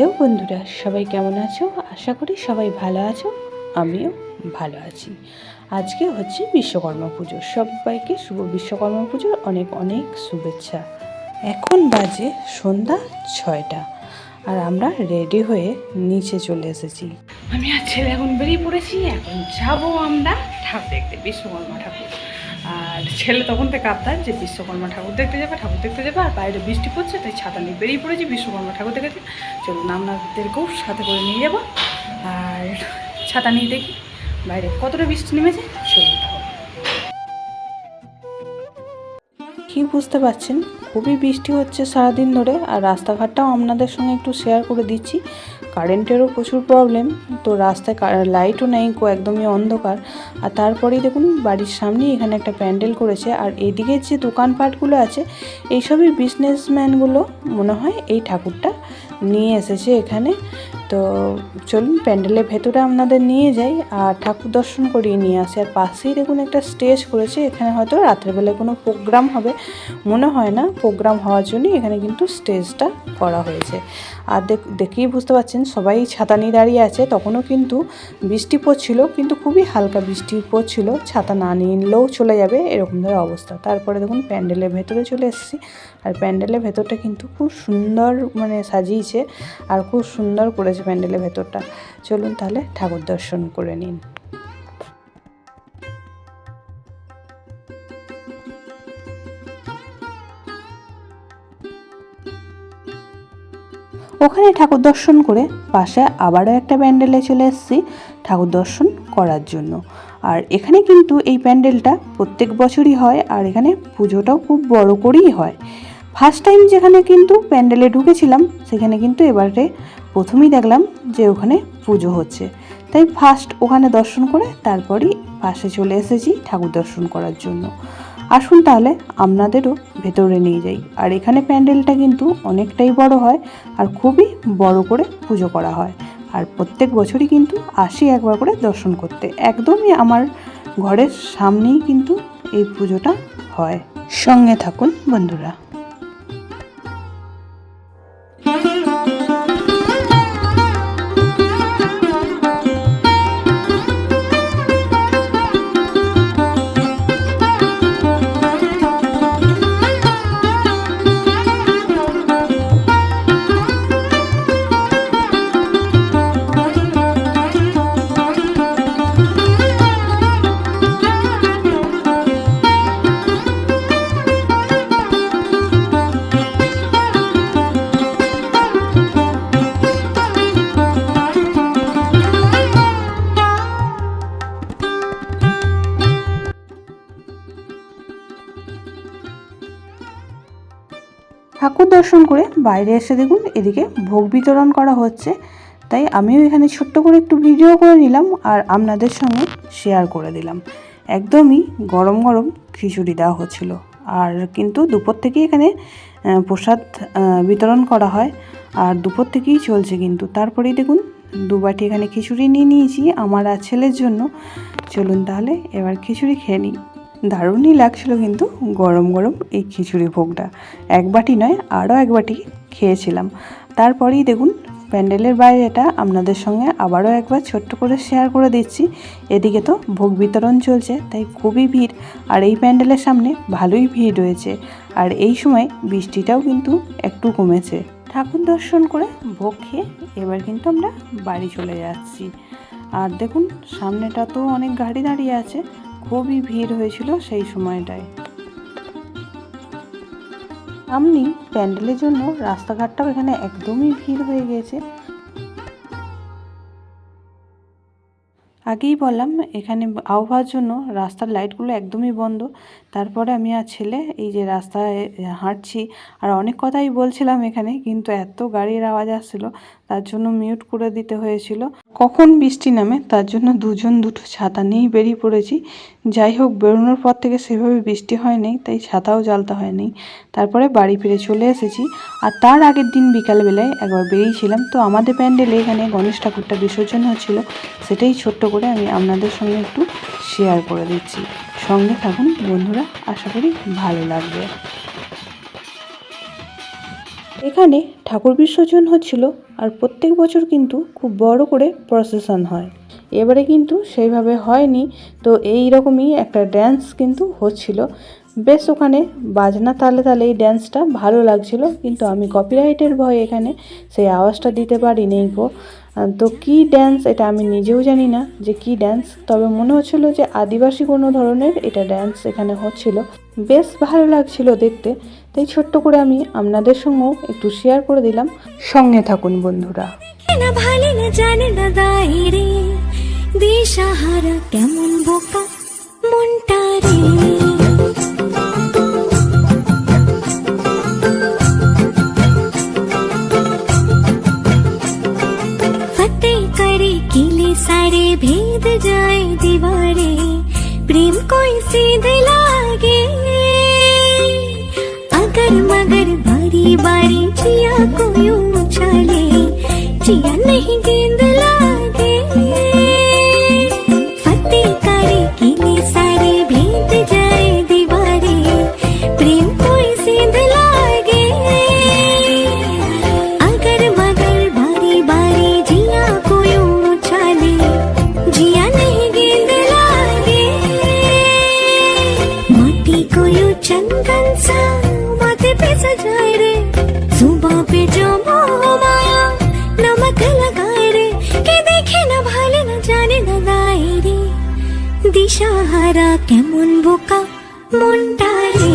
Hello বন্ধুরা, সবাই কেমন আছো? আশা করি সবাই ভালো আছো, আমিও ভালো আছি। আজকে হচ্ছে বিশ্বকর্মা পুজো। সবাইকে শুভ বিশ্বকর্মা পুজোর অনেক অনেক শুভেচ্ছা। এখন বাজে সন্ধ্যা ছয়টা আর আমরা রেডি হয়ে নিচে চলে এসেছি। আমি আর ছেলে এখন বেরিয়ে পড়েছি, এখন যাব আমরা ঠাকুর দেখতে, বিশ্বকর্মা ঠাকুর। আর ছেলে তখন থেকে আবদার যে বিশ্বকর্মা ঠাকুর দেখতে যাবে, ঠাকুর দেখতে যাবে, আর বাইরে বৃষ্টি পড়ছে, তাই ছাতা নিয়ে বেরিয়ে পড়েছি বিশ্বকর্মা ঠাকুর দেখেছি চলুন আপনাদেরকেও সাথে করে নিয়ে যাব, আর ছাতা নিয়ে দেখি বাইরে কতটা বৃষ্টি নেমেছে চলুন কি বুঝতে পারছেন? খুবই বৃষ্টি হচ্ছে সারাদিন ধরে, আর রাস্তাঘাটটাও আপনাদের সঙ্গে একটু শেয়ার করে দিচ্ছি। কারেন্টেরও প্রচুর প্রবলেম তো রাস্তায় লাইটও নেই, কো, একদমই অন্ধকার। আর তারপরেই দেখুন, বাড়ির সামনেই এখানে একটা প্যান্ডেল করেছে। আর এদিকে যে দোকানপাটগুলো আছে, এইসবই বিজনেসম্যানগুলো মনে হয় এই ঠাকুরটা নিয়ে এসেছে এখানে। তো চলুন প্যান্ডেলের ভেতরে আপনাদের নিয়ে যাই আর ঠাকুর দর্শন করিয়ে নিয়ে আসি। আর পাশেই দেখুন একটা স্টেজ করেছে, এখানে হয়তো রাত্রেবেলায় কোনো প্রোগ্রাম হবে, মনে হয় না। প্রোগ্রাম হওয়ার জন্যই এখানে কিন্তু স্টেজটা করা হয়েছে। আর দেখ, দেখেই বুঝতে পারছেন, সবাই ছাতা নিয়ে দাঁড়িয়ে আছে, তখনও কিন্তু বৃষ্টি পড়ছিল, কিন্তু খুবই হালকা বৃষ্টি পড়ছিল। ছাতা না নিলেও চলে যাবে, এরকম ধরে অবস্থা। তারপরে দেখুন প্যান্ডেলের ভেতরে চলে এসেছি। আর প্যান্ডেলের ভেতরটা কিন্তু খুব সুন্দর মানে সাজিয়েছে, আর খুব সুন্দর করেছে। প্যান্ডেলের ভেতরটা। চলুন তাহলে ঠাকুর দর্শন করে নিন। ওখানে ঠাকুর দর্শন করে পাশে আবারও একটা প্যান্ডেলে চলে এসেছি ঠাকুর দর্শন করার জন্য। আর এখানে কিন্তু এই প্যান্ডেলটা প্রত্যেক বছরই হয় আর এখানে পুজোটাও খুব বড় করেই হয়। ফার্স্ট টাইম যেখানে কিন্তু প্যান্ডেলে ঢুকেছিলাম, সেখানে কিন্তু এবারে প্রথমেই দেখলাম যে ওখানে পুজো হচ্ছে। তাই ফার্স্ট ওখানে দর্শন করে তারপরই পাশে চলে এসেছি ঠাকুর দর্শন করার জন্য। আসুন তাহলে আপনাদেরও ভেতরে নিয়ে যাই। আর এখানে প্যান্ডেলটা কিন্তু অনেকটাই বড় হয় আর খুবই বড় করে পুজো করা হয়। আর প্রত্যেক বছরই কিন্তু আসি একবার করে দর্শন করতে। একদমই আমার ঘরের সামনেই কিন্তু এই পুজোটা হয়। সঙ্গে থাকুন বন্ধুরা। ঠাকুর দর্শন করে বাইরে এসে দেখুন, এদিকে ভোগ বিতরণ করা হচ্ছে। তাই আমিও এখানে ছোট্ট করে একটু ভিডিও করে নিলাম আর আপনাদের সঙ্গে শেয়ার করে দিলাম। একদমই গরম গরম খিচুড়ি দেওয়া হচ্ছিল। আর কিন্তু দুপুর থেকেই এখানে প্রসাদ বিতরণ করা হয়। আর দুপুর থেকেই চলছে কিন্তু। তারপরেই দেখুন, দু বাটি এখানে খিচুড়ি নিয়ে নিয়েছি আমার আর ছেলের জন্য। চলুন তাহলে এবার খিচুড়ি খেয়ে নিই। দারুণই লাগছিল কিন্তু গরম গরম এই খিচুড়ি ভোগটা। এক বাটি নয়, আরও এক বাটি খেয়েছিলাম। তারপরেই দেখুন, প্যান্ডেলের বাইরেটা আপনাদের সঙ্গে আবারও একবার ছোট্ট করে শেয়ার করে দিচ্ছি। এদিকে তো ভোগ বিতরণ চলছে, তাই খুবই ভিড়। আর এই প্যান্ডেলের সামনে ভালোই ভিড় রয়েছে। আর এই সময় বৃষ্টিটাও কিন্তু একটু কমেছে। ঠাকুর দর্শন করে ভোগ খেয়ে এবার কিন্তু আমরা বাড়ি চলে যাচ্ছি। আর দেখুন, সামনেটা তো অনেক গাড়ি দাঁড়িয়ে আছে। খুবই ভিড় হয়েছিল সেই সময়টায়। আমনি প্যান্ডেলের জন্য রাস্তাঘাটটাও এখানে একদমই ভিড় হয়ে গিয়েছে। আগেই বললাম, এখানে আবহাওয়ার জন্য রাস্তার লাইটগুলো একদমই বন্ধ। তারপরে আমি আর ছেলে এই যে রাস্তায় হাঁটছি। আর অনেক কথাই বলছিলাম এখানে, কিন্তু এত গাড়ির আওয়াজ আসছিল, তার জন্য মিউট করে দিতে হয়েছিল। কখন বৃষ্টি নামে, তার জন্য দুজন দুটো ছাতা নিয়েই বেরিয়ে পড়েছি। যাই হোক, বেরোনোর পর থেকে সেভাবে বৃষ্টি হয়নি, তাই ছাতাও জ্বালতে হয়নি। তারপরে বাড়ি ফিরে চলে এসেছি। আর তার আগের দিন বিকালবেলায় একবার বেরিয়েছিলাম। তো আমাদের প্যান্ডেলে এখানে গণেশ ঠাকুরটা বিসর্জন হচ্ছিল, সেটাই ছোট্ট করে আমি আপনাদের সঙ্গে একটু শেয়ার করে দিচ্ছি। সঙ্গে থাকুন বন্ধুরা, আশা করি ভালো লাগবে। এখানে ঠাকুর বিসর্জন হচ্ছিল আর প্রত্যেক বছর কিন্তু খুব বড় করে প্রসেশন হয়। এবারে কিন্তু সেইভাবে হয়নি, তো এই রকমই একটা ড্যান্স কিন্তু হচ্ছিল। বেশ ওখানে বাজনা তালে তালে এই ড্যান্সটা ভালো লাগছিল, কিন্তু আমি কপিরাইটের ভয়ে এখানে সেই আওয়াজটা দিতে পারি পারিনি গো। তো কি ড্যান্স এটা আমি নিজেও জানি না যে কি ড্যান্স তবে মনে হচ্ছিল যে আদিবাসী কোনো ধরনের এটা ড্যান্স এখানে হচ্ছিল। বেশ ভালো লাগছিল দেখতে, তাই ছোট্ট করে আমি আপনাদের সঙ্গেও একটু শেয়ার করে দিলাম। সঙ্গে থাকুন বন্ধুরা। দিশাহারা কেমন বোকা, মনটা करे किले सारे भेद जाए दीवारे। प्रेम कोई सीध लागे अगर मगर बारी बारी जिया को यूँ उछाले जिया नहीं गेंद लागे। দিশাহারা কেমন বোকা মনটা রে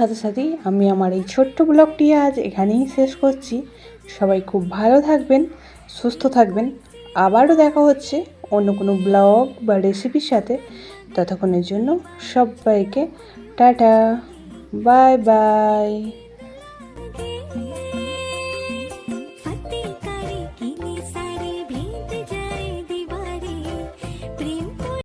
সাথে সাথেই আমি আমার এই ছোট্ট ব্লগটি আজ এখানেই শেষ করছি। সবাই খুব ভালো থাকবেন, সুস্থ থাকবেন। আবারও দেখা হচ্ছে অন্য কোনো ব্লগ বা রেসিপির সাথে। ততক্ষণের জন্য সবাইকে টাটা, বাই বাই।